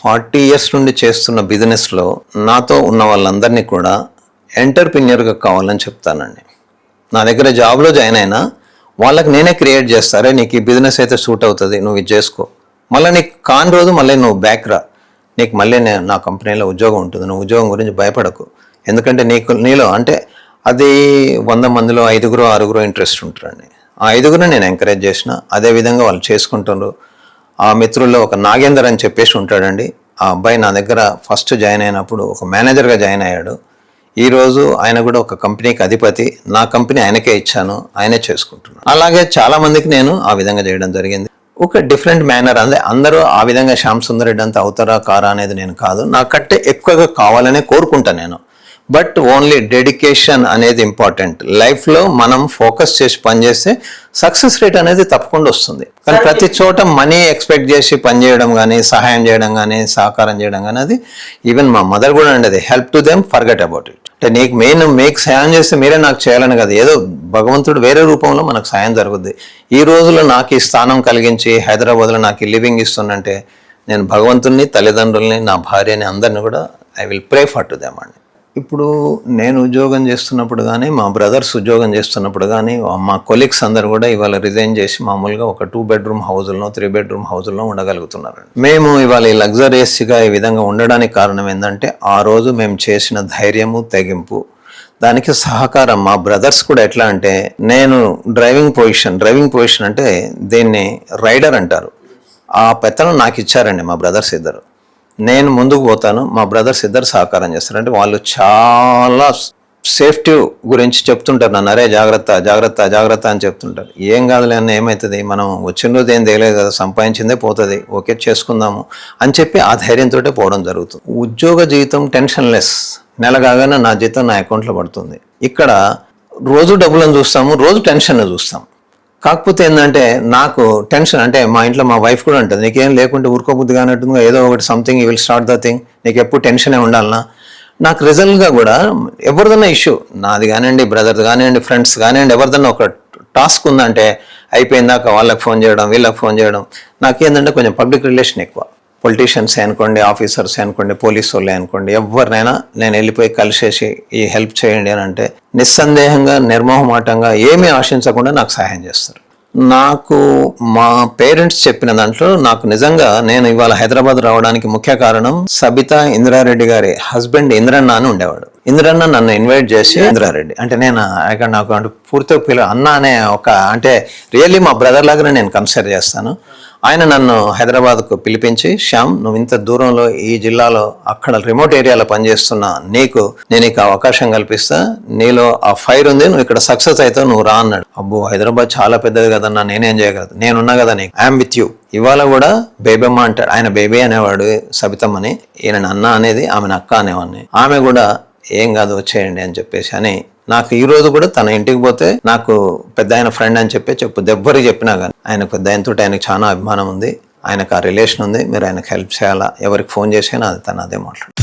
Forty years నుండి చేస్తున్న బిజినెస్లో నాతో ఉన్న వాళ్ళందరినీ కూడా ఎంటర్ప్రిన్యూర్గా కావాలని చెప్తానండి. నా దగ్గర జాబ్లో జాయిన్ అయినా వాళ్ళకి నేనే క్రియేట్ చేస్తారే నీకు ఈ బిజినెస్ అయితే సూట్ అవుతుంది నువ్వు ఇది చేసుకో. మళ్ళీ నీకు కాని రోజు మళ్ళీ నువ్వు బ్యాక్ రా. నీకు మళ్ళీ నేను నా కంపెనీలో ఉద్యోగం ఉంటుంది నువ్వు ఉద్యోగం గురించి భయపడకు. ఎందుకంటే నీకు నీలో అంటే అది వంద మందిలో ఐదుగురు ఆరుగురు ఇంట్రెస్ట్ ఉంటారండి ఆ ఐదుగురు నేను ఎంకరేజ్ చేసిన అదే విధంగా వాళ్ళు చేసుకుంటున్నారు ఆ మిత్రుల్లో ఒక నాగేందర్ అని చెప్పేసి ఉంటాడండి. ఆ అబ్బాయి నా దగ్గర ఫస్ట్ జాయిన్ అయినప్పుడు ఒక మేనేజర్గా జాయిన్ అయ్యాడు. ఈరోజు ఆయన కూడా ఒక కంపెనీకి అధిపతి. నా కంపెనీ ఆయనకే ఇచ్చాను. ఆయనే చేసుకుంటున్నాను అలాగే చాలామందికి నేను ఆ విధంగా చేయడం జరిగింది. ఒక డిఫరెంట్ మేనర్ అంటే అందరూ ఆ విధంగా శ్యామ్ సుందర్ రెడ్డి అంత అవుతారా కారా అనేది నేను కాదు. నాకంటే ఎక్కువగా కావాలనే కోరుకుంటా నేను. బట్ ఓన్లీ డెడికేషన్ అనేది ఇంపార్టెంట్. లైఫ్లో మనం ఫోకస్ చేసి పనిచేస్తే సక్సెస్ రేట్ అనేది తప్పకుండా వస్తుంది. కానీ ప్రతి చోట మనీ ఎక్స్పెక్ట్ చేసి పనిచేయడం కానీ సహాయం చేయడం కానీ సహకారం చేయడం కానీ అది ఈవెన్ మా మదర్ కూడా ఉండేది. Help to them forget about it. అంటే నీకు మెయిన్ మీకు సాయం చేస్తే మీరే నాకు చేయాలని కదా. ఏదో భగవంతుడు వేరే రూపంలో మనకు సాయం జరుగుద్ది. ఈ రోజుల్లో నాకు ఈ స్థానం కలిగించి హైదరాబాద్లో నాకు ఈ లివింగ్ ఇస్తుందంటే నేను భగవంతుని తల్లిదండ్రుల్ని నా భార్యని అందరిని కూడా I will pray for to them అండి. ఇప్పుడు నేను ఉద్యోగం చేస్తున్నప్పుడు కానీ మా బ్రదర్స్ ఉద్యోగం చేస్తున్నప్పుడు కానీ మా కొలీగ్స్ అందరు కూడా ఇవాళ రిజైన్ చేసి మామూలుగా ఒక టూ బెడ్రూమ్ హౌజుల్లో త్రీ బెడ్రూమ్ హౌజుల్లో ఉండగలుగుతున్నారు. మేము ఇవాళ ఈ లగ్జరియస్గా ఈ విధంగా ఉండడానికి కారణం ఏంటంటే ఆ రోజు మేము చేసిన ధైర్యము తెగింపు. దానికి సహకారం మా బ్రదర్స్ కూడా ఎట్లా అంటే నేను డ్రైవింగ్ పొజిషన్ డ్రైవింగ్ పొజిషన్ అంటే దీన్ని రైడర్ అంటారు. ఆ పెత్తనం నాకు ఇచ్చారండి మా బ్రదర్స్ ఇద్దరు. నేను ముందుకు పోతాను మా బ్రదర్స్ ఇద్దరు సహకారం చేస్తారు. అంటే వాళ్ళు చాలా సేఫ్టీ గురించి చెప్తుంటారు నన్ను. అరే జాగ్రత్త జాగ్రత్త జాగ్రత్త అని చెప్తుంటారు. ఏం కాదులే అన్న ఏమవుతుంది మనం వచ్చిన రోజు ఏం తెలియదు కదా సంపాదించిందే పోతుంది. ఓకే చేసుకుందాము అని చెప్పి ఆ ధైర్యంతో పోవడం జరుగుతుంది. ఉద్యోగ జీవితం టెన్షన్ లెస్ నెల కాగానే నా జీతం నా అకౌంట్లో పడుతుంది. ఇక్కడ రోజు డబ్బులను చూస్తాము రోజు టెన్షన్ చూస్తాం. కాకపోతే ఏంటంటే నాకు టెన్షన్ అంటే మా ఇంట్లో మా వైఫ్ కూడా ఉంటుంది. నీకేం లేకుంటే ఊరుకోబుద్ది కానట్టుందిగా ఏదో ఒకటి something you will start the thing నీకు ఎప్పుడు టెన్షనే ఉండాలనా? నాకు రిజల్ట్గా కూడా ఎవరిదన్నా ఇష్యూ నాది కానివ్వండి బ్రదర్ది కానివ్వండి ఫ్రెండ్స్ కానివ్వండి ఎవరిదన్నా ఒక టాస్క్ ఉందంటే అయిపోయిందాక వాళ్ళకి ఫోన్ చేయడం వీళ్ళకి ఫోన్ చేయడం. నాకేంటంటే కొంచెం పబ్లిక్ రిలేషన్ ఎక్కువ. పొలిటీషియన్స్ అనుకోండి ఆఫీసర్స్ అనుకోండి పోలీసు వాళ్ళే అనుకోండి ఎవరినైనా నేను వెళ్ళిపోయి కలిసేసి ఈ హెల్ప్ చేయండి అని అంటే నిస్సందేహంగా నిర్మోహమాటంగా ఏమీ ఆశించకుండా నాకు సహాయం చేస్తారు. నాకు మా పేరెంట్స్ చెప్పిన దాంట్లో నాకు నిజంగా నేను ఇవాళ హైదరాబాద్ రావడానికి ముఖ్య కారణం సబితా ఇందిరారెడ్డి గారి హస్బెండ్ ఇంద్రన్న అని ఉండేవాడు. ఇంద్రన్న నన్ను ఇన్వైట్ చేసి ఇంద్రారెడ్డి. అంటే నేను ఇక్కడ నాకు అంటే పూర్తిగా పిల్ల అన్న అనే ఒక అంటే రియల్లీ మా బ్రదర్ లాగానే నేను కన్సిడర్ చేస్తాను. ఆయన నన్ను హైదరాబాద్కు పిలిపించి శ్యామ్ నువ్వు ఇంత దూరంలో ఈ జిల్లాలో అక్కడ రిమోట్ ఏరియాలో పనిచేస్తున్న నీకు నేను ఇక అవకాశం కల్పిస్తా. నీలో ఆ ఫైర్ ఉంది నువ్వు ఇక్కడ సక్సెస్ అవుతావు నువ్వు రా అన్నాడు. అబ్బో హైదరాబాద్ చాలా పెద్దది కదన్నా నేనేం చేయగలదు నేనున్నా కదా నీకు. ఐఎమ్ విత్ యూ ఇవాళ కూడా బేబమ్మ అంటాడు. ఆయన బేబీ అనేవాడు సబితమ్మని. ఈయన అన్న అనేది ఆమెను అక్క అనేవాడిని. ఆమె కూడా ఏం కాదు వచ్చేయండి అని చెప్పేసి అని నాకు ఈ రోజు కూడా తన ఇంటికి పోతే నాకు పెద్ద ఆయన ఫ్రెండ్ అని చెప్పి చెప్పు దెబ్బరి చెప్పినా కానీ. ఆయన పెద్ద ఆయనతో ఆయనకు చాలా అభిమానం ఉంది. ఆయనకు ఆ రిలేషన్ ఉంది. మీరు ఆయనకు హెల్ప్ చేయాలా? ఎవరికి ఫోన్ చేసినా అది తను అదే మాట్లాడు.